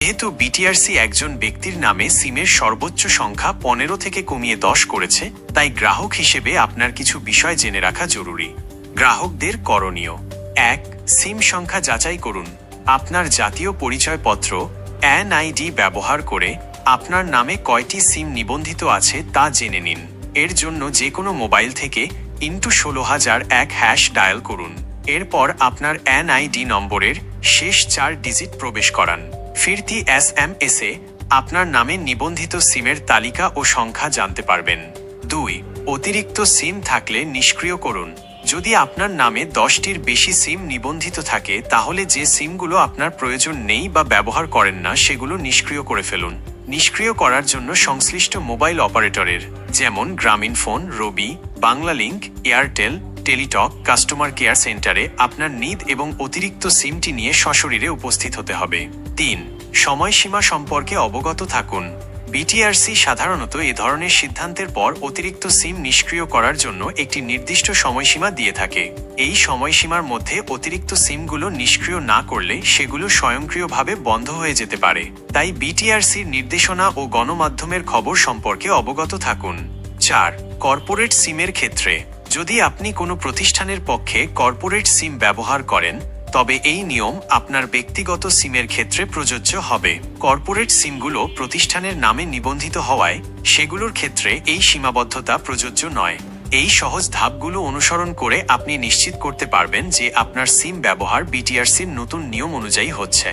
যেহেতু বিটিআরসি একজন ব্যক্তির নামে সিমের সর্বোচ্চ সংখ্যা পনেরো থেকে কমিয়ে দশ করেছে, তাই গ্রাহক হিসেবে আপনার কিছু বিষয় জেনে রাখা জরুরি। গ্রাহকদের করণীয়। এক, সিম সংখ্যা যাচাই করুন। আপনার জাতীয় পরিচয়পত্র এনআইডি ব্যবহার করে আপনার নামে কয়টি সিম নিবন্ধিত আছে তা জেনে নিন। এর জন্য যে কোনো মোবাইল থেকে ইন্টু ষোলো হাজার এক হ্যাশ ডায়াল করুন। এরপর আপনার এনআইডি নম্বরের শেষ চার ডিজিট প্রবেশ করান। ফিরতি এস এম এসে আপনার নামে নিবন্ধিত সিমের তালিকা ও সংখ্যা জানতে পারবেন। দুই, অতিরিক্ত সিম থাকলে নিষ্ক্রিয় করুন। যদি আপনার নামে দশটির বেশি সিম নিবন্ধিত থাকে, তাহলে যে সিমগুলো আপনার প্রয়োজন নেই বা ব্যবহার করেন না, সেগুলো নিষ্ক্রিয় করে ফেলুন। নিষ্ক্রিয় করার জন্য সংশ্লিষ্ট মোবাইল অপারেটরের, যেমন Grameenphone, Robi Banglalink Airtel Teletalk, customer care সেন্টারে আপনার নিদ এবং অতিরিক্ত সিমটি নিয়ে সশরীরে উপস্থিত হতে হবে। তিন, সময়সীমা সম্পর্কে অবগত থাকুন। বিটিআরসি সাধারণত এ ধরনের সিদ্ধান্তের পর অতিরিক্ত সিম নিষ্ক্রিয় করার জন্য একটি নির্দিষ্ট সময়সীমা দিয়ে থাকে। এই সময়সীমার মধ্যে অতিরিক্ত সিমগুলো নিষ্ক্রিয় না করলে সেগুলো স্বয়ংক্রিয়ভাবে বন্ধ হয়ে যেতে পারে। তাই বিটিআরসির নির্দেশনা ও গণমাধ্যমের খবর সম্পর্কে অবগত থাকুন। চার, কর্পোরেট সিমের ক্ষেত্রে যদি আপনি কোনো প্রতিষ্ঠানের পক্ষে কর্পোরেট সিম ব্যবহার করেন, তবে এই নিয়ম আপনার ব্যক্তিগত সিমের ক্ষেত্রে প্রযোজ্য হবে। কর্পোরেট সিমগুলো প্রতিষ্ঠানের নামে নিবন্ধিত হওয়ায়, সেগুলোর ক্ষেত্রে এই সীমাবদ্ধতা প্রযোজ্য নয়। এই সহজ ধাপগুলো অনুসরণ করে আপনি নিশ্চিত করতে পারবেন যে আপনার সিম ব্যবহার বিটিআরসির নতুন নিয়ম অনুযায়ী হচ্ছে।